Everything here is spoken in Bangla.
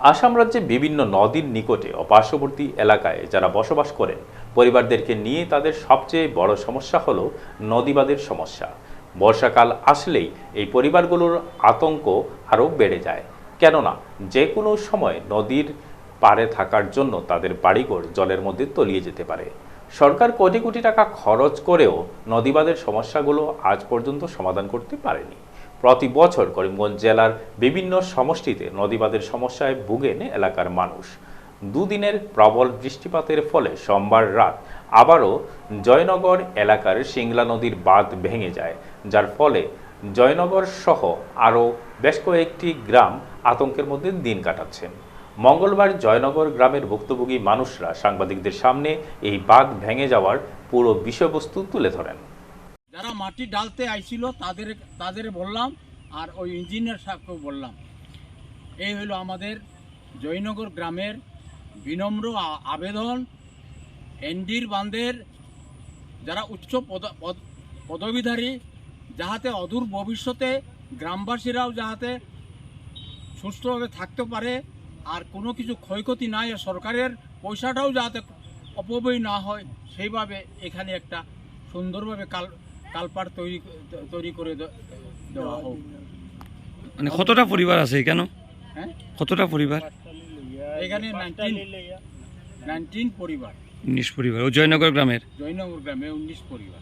আসাম রাজ্যে বিভিন্ন নদীর নিকটে ও পার্শ্ববর্তী এলাকায় যারা বসবাস করেন, পরিবারদেরকে নিয়ে তাদের সবচেয়ে বড় সমস্যা হলো নদীবাদের সমস্যা। বর্ষাকাল আসলেই এই পরিবারগুলোর আতঙ্ক আরও বেড়ে যায়। কেননা যে কোনো সময় নদীর পাড়ে থাকার জন্য তাদের বাড়িঘর জলের মধ্যে তলিয়ে যেতে পারে। সরকার কোটি কোটি টাকা খরচ করেও নদীবাদের সমস্যাগুলো আজ পর্যন্ত সমাধান করতে পারেনি। প্রতি বছর করিমগঞ্জ জেলার বিভিন্ন সমষ্টিতে নদীবাদের সমস্যায় ভুগেন এলাকার মানুষ। দুদিনের প্রবল বৃষ্টিপাতের ফলে সোমবার রাত আবারও জয়নগর এলাকার সিংলা নদীর বাঁধ ভেঙে যায়, যার ফলে জয়নগর সহ আরও বেশ কয়েকটি গ্রাম আতঙ্কের মধ্যে দিন কাটাচ্ছেন মঙ্গলবার জয়নগর গ্রামের ভুক্তভোগী মানুষরা সাংবাদিকদের সামনে এই বাঁধ ভেঙে যাওয়ার পুরো বিষয়বস্তু তুলে ধরেন। যারা মাটি ডালতে আইছিল, তাদের তাদের বললাম, আর ওই ইঞ্জিনিয়ার সাহেবকেও বললাম। এই হলো আমাদের জয়নগর গ্রামের বিনম্র আবেদন। এনডির বান্ধের যারা উচ্চ পদ- পদ- পদবীধারী, যাহাতে অদূর ভবিষ্যতে গ্রামবাসীরাও যাহাতে সুস্থভাবে থাকতে পারে, আর কোনো কিছু ক্ষয়ক্ষতি নাই সরকারের পয়সাটাও যাতে অপব্যয় না হয়, সেইভাবে এখানে একটা সুন্দরভাবে কাল কালপার তৈরি তৈরি করে দেওয়া হোক। মানে কতটা পরিবার আছে কেন হ্যাঁ? কতটা পরিবার? এখানে নাইনটিন পরিবার। উনিশ পরিবার। ও জয়নগর গ্রামের? জয়নগর গ্রামে উনিশ পরিবার।